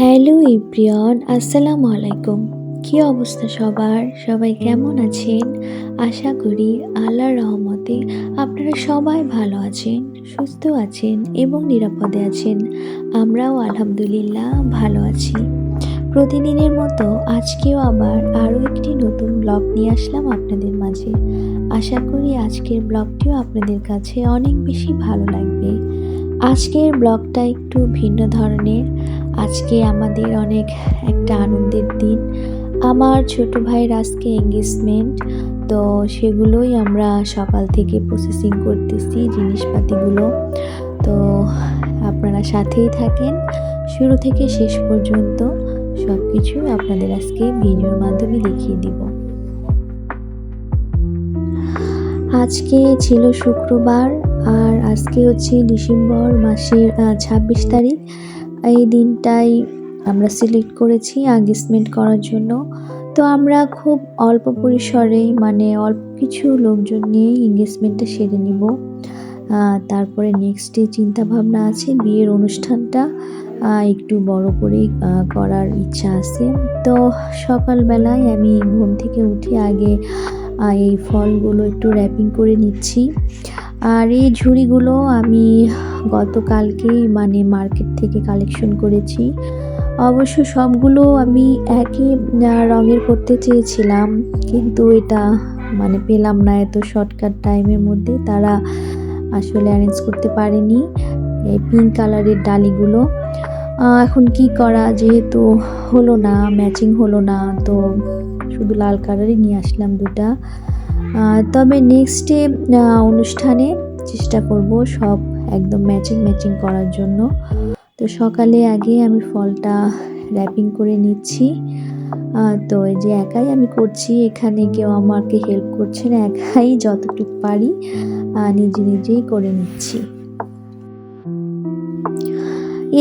Hello ইব্রিয়ন, আসসালামু আলাইকুম। কি অবস্থা সবার? সবাই কেমন আছেন? আশা করি আল্লাহর রহমতে আপনারা সবাই ভালো আছেন, সুস্থ আছেন এবং নিরাপদে আছেন। আমরাও আলহামদুলিল্লাহ ভালো আছি। প্রতিদিনের মতো আজকেও আবার আরও একটি নতুন ব্লগ নিয়ে আসলাম আপনাদের মাঝে। আশা করি আজকের ব্লগটিও আপনাদের কাছে অনেক বেশি ভালো লাগবে। আজকের ব্লগটা একটু ভিন্ন ধরনের। আজকে আমাদের অনেক একটা আনন্দের দিন। আমার ছোট ভাইয়ের আজকে এঙ্গেজমেন্ট তো সেগুলোই আমরা সকাল থেকে প্রসেসিং করতেছি জিনিসপাতিগুলো। তো আপনারা সাথেই থাকেন। শুরু থেকে শেষ পর্যন্ত সব কিছু আপনাদের আজকে ভিডিওর মাধ্যমে দেখিয়ে দিব। আজকে ছিল শুক্রবার আর আজকে হচ্ছে ডিসেম্বর মাসের ছাব্বিশ তারিখ। এই দিনটাই আমরা সিলেক্ট করেছি এঙ্গেজমেন্ট করার জন্য। তো আমরা খুব অল্প পরিসরে মানে অল্প কিছু লোকজন নিয়েই এঙ্গেজমেন্টটা সেরে নিব। তারপরে নেক্সট ডে চিন্তাভাবনা আছে, বিয়ের অনুষ্ঠানটা একটু বড় করে করার ইচ্ছা আছে। তো সকালবেলায় আমি ঘুম থেকে উঠে আগে এই ফলগুলো একটু র্যাপিং করে নিচ্ছি। আর এই ঝুড়িগুলো আমি গতকালকেই মানে মার্কেট থেকে কালেকশন করেছি। অবশ্য সবগুলো আমি একই রঙের করতে চেয়েছিলাম, কিন্তু এটা মানে পেলাম না এত শর্টকাট টাইমের মধ্যে। তারা আসলে অ্যারেঞ্জ করতে পারেনি এই পিঙ্ক কালারের ডালিগুলো। এখন কি করা, যেহেতু হলো না ম্যাচিং হলো না, তো শুধু লাল কালারই নিয়ে আসলাম দুটা। তবে নেক্সট ডে অনুষ্ঠানে চেষ্টা করব সব একদম ম্যাচিং ম্যাচিং করার জন্য। তো সকালে আগে আমি ফলটা র্যাপিং করে নিচ্ছি। তো এই যে একাই আমি করছি, এখানে কেউ আমাকে হেল্প করছে না, একাই যতটুকু পারি নিজে নিজেই করে নিচ্ছি।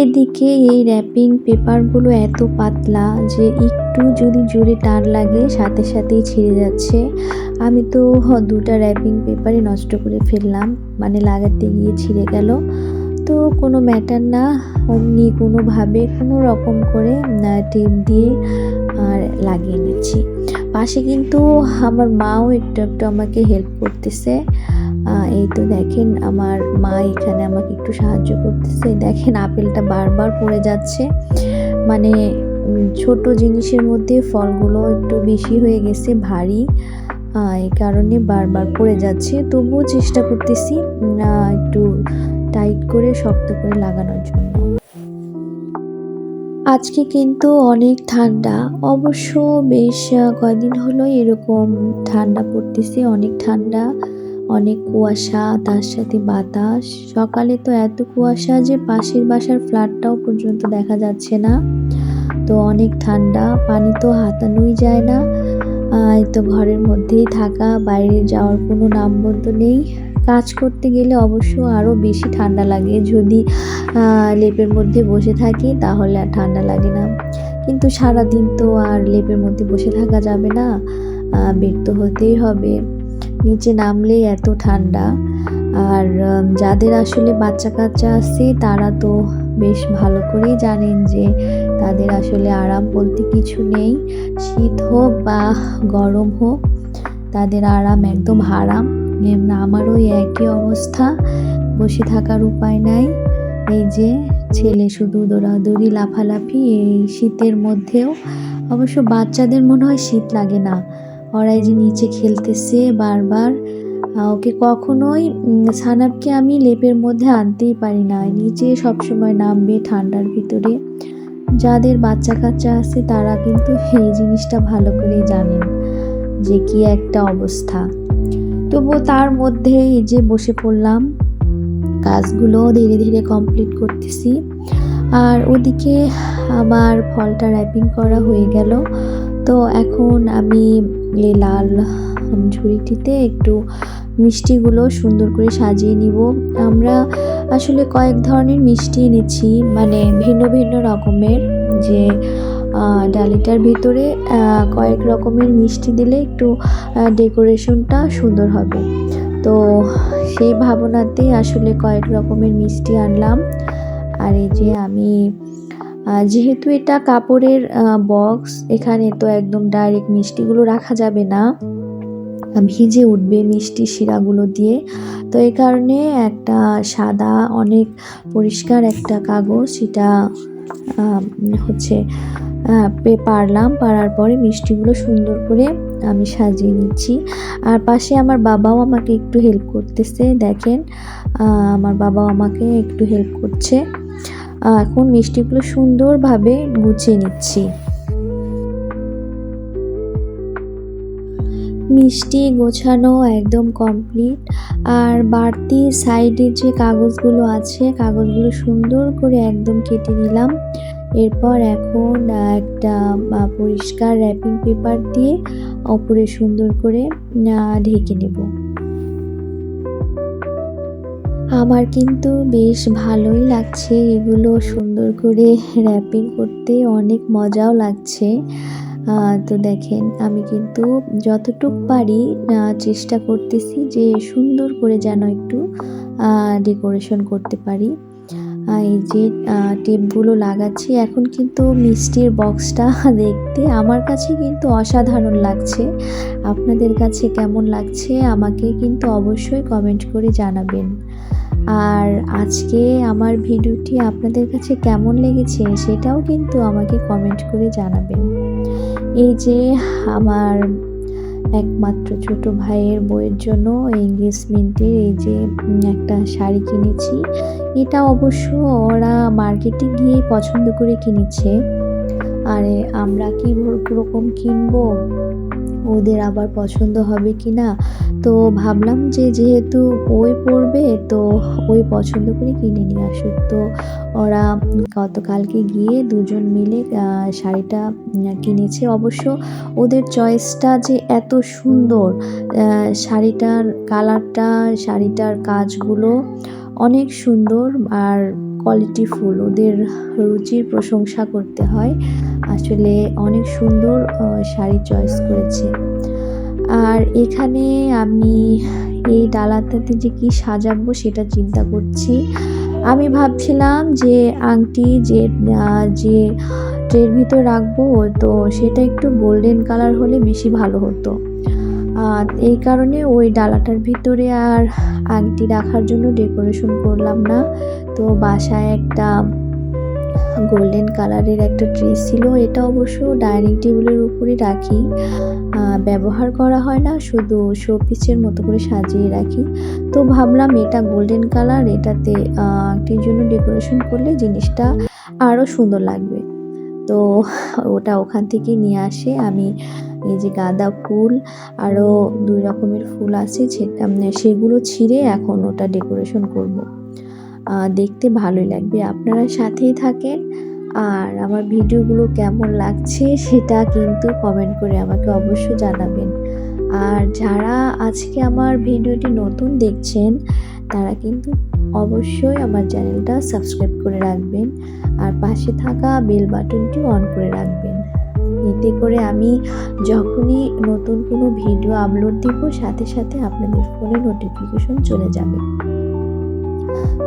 এদিকে এই র্যাপিং পেপারগুলো এত পাতলা যে একটু যদি জোরে টান লাগে, সাথে সাথেই ছিঁড়ে যাচ্ছে। আমি তো দুটা র্যাপিং পেপারই নষ্ট করে ফেললাম মানে লাগাতে গিয়ে ছিঁড়ে গেল। তো কোনো ম্যাটার না, অমনি কোনোভাবে কোনো রকম করে টেপ দিয়ে আর লাগিয়ে নিচ্ছি। পাশে কিন্তু আমার মাও একটু একটু আমাকে হেল্প করতেছে। এই তো দেখেন আমার মা এখানে আমাকে একটু সাহায্য করতেছে। দেখেন আপেলটা বারবার পড়ে যাচ্ছে। মানে ছোট জিনিসের মধ্যে ফলগুলো একটু বেশি হয়ে গেছে, ভারী। এই কারণে বারবার পড়ে যাচ্ছে। তবুও চেষ্টা করতেছি একটু টাইট করে শক্ত করে লাগানোর জন্য। আজকে কিন্তু অনেক ঠান্ডা। অবশ্য বেশ কয়দিন হলো এরকম ঠান্ডা পড়তেছে, অনেক ঠান্ডা, অনেক কুয়াশা, তার সাথে বাতাস। সকালে তো এত কুয়াশা যে পাশের বাসার ফ্ল্যাটটাও পর্যন্ত দেখা যাচ্ছে না। তো অনেক ঠান্ডা, পানি তো হাতানোই যায় না। তো ঘরের মধ্যেই থাকা, বাইরে যাওয়ার কোনো নামবন্ধ নেই। কাজ করতে গেলে অবশ্য আরও বেশি ঠান্ডা লাগে। যদি লেপের মধ্যে বসে থাকি, তাহলে আর ঠান্ডা লাগে না। কিন্তু সারাদিন তো আর লেপের মধ্যে বসে থাকা যাবে না। বের তো হতেই হবে। নিচে নামলে এত ঠান্ডা। আর যাদের আসলে বাচ্চা কাচ্চা আছে, তারা তো বেশ ভালো করেই জানেন যে তাদের আসলে আরাম বলতে কিছু নেই। শীত হোক বা গরম হোক, তাদের আরাম একদম হারাম। আমারও একই অবস্থা। বসে থাকার উপায় নাই। এই যে, ছেলে শুধু দৌড়াদৌড়ি, লাফালাফি, এই শীতের মধ্যেও। অবশ্য বাচ্চাদের মনে হয় শীত লাগে না। ওরা এই যে নিচে খেলতেছে বারবার ওকে কখনোই সানাবকে আমি লেপের মধ্যে আনতেই পারি না। নিচে সবসময় নামবে ঠান্ডার ভিতরে। যাদের বাচ্চা কাচ্চা আছে, তারা কিন্তু এই জিনিসটা ভালো করেই জানেন যে কি একটা অবস্থা। তবু তার মধ্যে এই যে বসে পড়লাম, কাজগুলো ধীরে ধীরে কমপ্লিট করতেছি। আর ওদিকে আমার ফলটা র্যাপিং করা হয়ে গেল। তো এখন আমি এই লাল ঝুড়িটিতে একটু মিষ্টিগুলো সুন্দর করে সাজিয়ে নিব। আমরা আসলে কয়েক ধরনের মিষ্টি এনেছি মানে ভিন্ন ভিন্ন রকমের, যে ডালিটার ভিতরে কয়েক রকমের মিষ্টি দিলে একটু ডেকোরেশনটা সুন্দর হবে। তো সেই ভাবনাতেই আসলে কয়েক রকমের মিষ্টি আনলাম। আর এই যে আমি যেহেতু এটা কাপড়ের বক্স, এখানে তো একদম ডাইরেক্ট মিষ্টিগুলো রাখা যাবে না। ভিজে উঠবে মিষ্টি শিরাগুলো দিয়ে। তো এই কারণে একটা সাদা, অনেক পরিষ্কার একটা কাগজ সেটা হচ্ছে পারলাম। পারার পরে মিষ্টিগুলো সুন্দর করে আমি সাজিয়ে নিচ্ছি। আর পাশে আমার বাবাও আমাকে একটু হেল্প করতেছে, দেখেন আমার বাবাও আমাকে একটু হেল্প করছে। এখন মিষ্টিগুলো সুন্দরভাবে গুছিয়ে নিচ্ছি। মিষ্টি গোছানো একদম কমপ্লিট আর বাড়তি সাইডে যে কাগজগুলো আছে, কাগজগুলো সুন্দর করে একদম কেটে নিলাম। এরপর এখন একটা পরিষ্কার র্যাপিং পেপার দিয়ে ওপরে সুন্দর করে ঢেকে নেব। আমার কিন্তু বেশ ভালোই লাগছে এগুলো সুন্দর করে র্যাপিং করতে। অনেক মজাও লাগছে। তো দেখেন, আমি কিন্তু যতটুক পারি চেষ্টা করতেছি যে সুন্দর করে যেন একটু ডেকোরেশন করতে পারি। এই যে টেপগুলো লাগাচ্ছি, এখন কিন্তু মিষ্টির বক্সটা দেখতে আমার কাছে কিন্তু অসাধারণ লাগছে। আপনাদের কাছে কেমন লাগছে, আমাকে কিন্তু অবশ্যই কমেন্ট করে জানাবেন। আর আজকে আমার ভিডিওটি আপনাদের কাছে কেমন লেগেছে, সেটাও কিন্তু আমাকে কমেন্ট করে জানাবেন। এই যে আমার একমাত্র ছোট ভাইয়ের বইয়ের জন্য এঙ্গেজমেন্টের এই যে একটা শাড়ি কিনেছি। এটা অবশ্য ওরা মার্কেটে গিয়ে পছন্দ করে কিনেছে। আরে, আমরা কি রকম কিনবো? ওদের আবার পছন্দ হবে কি না তো ভাবলাম যে যেহেতু বই পরবে তো ওই পছন্দ করে কিনে নিয়ে আসুক। তো ওরা গতকালকে গিয়ে দুজন মিলে শাড়িটা কিনেছে। অবশ্য ওদের চয়েসটা যে এত সুন্দর শাড়িটার কালারটা, শাড়িটার কাজগুলো অনেক সুন্দর আর কোয়ালিটিফুল ওদের রুচির প্রশংসা করতে হয়। আসলে অনেক সুন্দর শাড়ি চয়েস করেছে। আর এখানে আমি এই ডালাটাতে যে কি সাজাবো সেটা চিন্তা করছি। আমি ভাবছিলাম যে আংটি যে যে ট্রের ভিতর রাখব, তো সেটা একটু গোল্ডেন কালার হলে বেশি ভালো হতো। এই কারণে ওই ডালাটার ভিতরে আর আংটি রাখার জন্য ডেকোরেশন করলাম না। তো বাসায় একটা গোল্ডেন কালারের একটা ড্রেস ছিল। এটা অবশ্য ডাইনিং টেবিলের উপরে রাখি। ব্যবহার করা হয় না, শুধু শোপিসের মতো করে সাজিয়ে রাখি। তো ভাবলাম এটা গোল্ডেন কালার, এটাতে আংটির জন্য ডেকোরেশন করলে জিনিসটা আরও সুন্দর লাগবে। তো ওটা ওখান থেকে নিয়ে আসে। আমি এই যে গাঁদা ফুল আরও দুই রকমের ফুল আছে সেগুলো ছিঁড়ে এখন ওটা ডেকোরেশন করব। দেখতে ভালোই লাগবে। আপনারা সাথেই থাকেন। আর আমার ভিডিওগুলো কেমন লাগছে সেটা কিন্তু কমেন্ট করে আমাকে অবশ্যই জানাবেন। আর যারা আজকে আমার ভিডিওটি নতুন দেখছেন, তারা কিন্তু অবশ্যই আমার চ্যানেলটা সাবস্ক্রাইব করে রাখবেন আর পাশে থাকা বেল বাটনটি অন করে রাখবেন। এতে করে আমি যখনই নতুন কোনো ভিডিও আপলোড দিব, সাথে সাথে আপনাদের ফোনে নোটিফিকেশন চলে যাবে।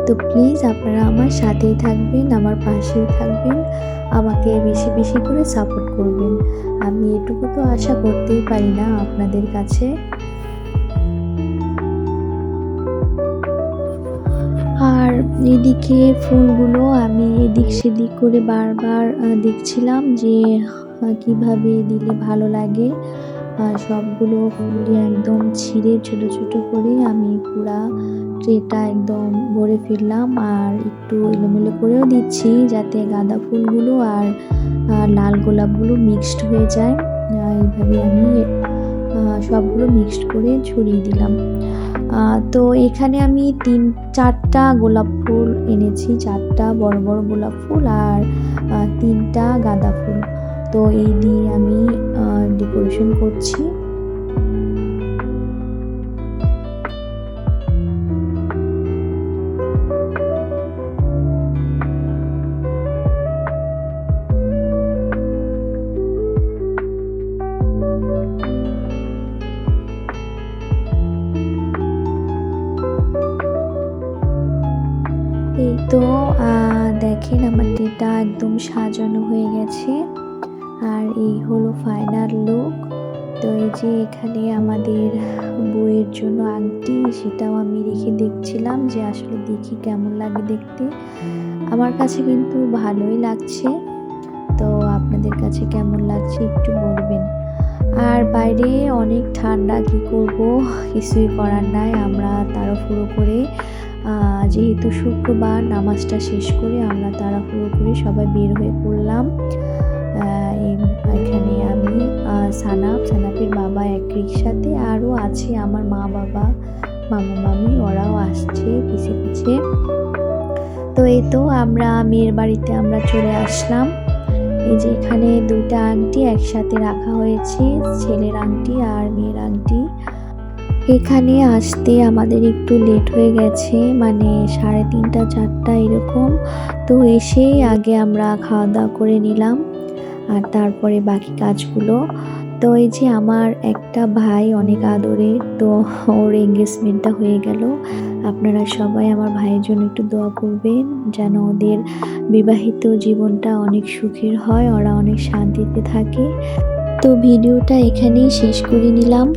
তো প্লিজ আপনারা আমার সাথেই থাকবেন, আমার পাশেই থাকবেন, আমাকে বেশি বেশি করে সাপোর্ট করবেন। আমি এটুকু তো আশা করতেই পারি না আপনাদের কাছে। আর এদিকে ফুলগুলো আমি এদিক সেদিক করে বারবার দেখছিলাম যে কীভাবে দিলে ভালো লাগে। আর সবগুলো ফুলই একদম ছিঁড়ে ছোট ছোট করে আমি পুরা ট্রেটা একদম ভরে ফেললাম আর একটু এলোমেলো করেও দিচ্ছি যাতে গাঁদা ফুলগুলো আর লাল গোলাপগুলো মিক্সড হয়ে যায়। এইভাবে আমি সবগুলো মিক্সড করে ছড়িয়ে দিলাম। তো এখানে আমি তিন, চারটা গোলাপ ফুল এনেছি, চারটা বড় বড় গোলাপ ফুল আর তিনটা গাঁদা ফুল। তো এই দিয়ে আমি ডেকোরেশন করছি। এই তো দেখেন আমার টেটা একদম সাজানো হয়ে গেছে। আর এই হলো ফাইনাল লুক তো এই যে এখানে আমাদের বইয়ের জন্য আংটি, সেটাও আমি রেখে দেখছিলাম যে আসলে দেখি কেমন লাগে দেখতে। আমার কাছে কিন্তু ভালোই লাগছে। তো আপনাদের কাছে কেমন লাগছে একটু বলবেন। আর বাইরে অনেক ঠান্ডা, কি করব? কিছুই করার নাই। আমরা তাড়াহুড়ো করে যেহেতু শুক্রবার নামাজটা শেষ করে আমরা তাড়াহুড়ো করে সবাই বের হয়ে পড়লাম। এখানে আমি সানাপ, সানাপের বাবা এক রিক্সাতে আরও আছে আমার মা বাবা, মামা মামি, ওরাও আসছে পিছে পিছে। তো এই তো আমরা মেয়ের বাড়িতে আমরা চলে আসলাম। এই যে এখানে দুইটা আংটি একসাথে রাখা হয়েছে, ছেলের আংটি আর মেয়ের আংটি। এখানে আসতে আমাদের একটু লেট হয়ে গেছে মানে সাড়ে তিনটা, চারটা এরকম। তো এসেই আগে আমরা খাওয়া দাওয়া করে নিলাম। আর তারপরে বাকি কাজগুলো। তো এই যে আমার একটা ভাই অনেক আদরে, তো ওর এঙ্গেজমেন্টটা হয়ে গেল। আপনারা সবাই আমার ভাইয়ের জন্য একটু দোয়া করবেন, যেন ওদের বিবাহিত জীবনটা অনেক সুখের হয়, ওরা অনেক শান্তিতে থাকে। তো ভিডিওটা এখানেই শেষ করে নিলাম।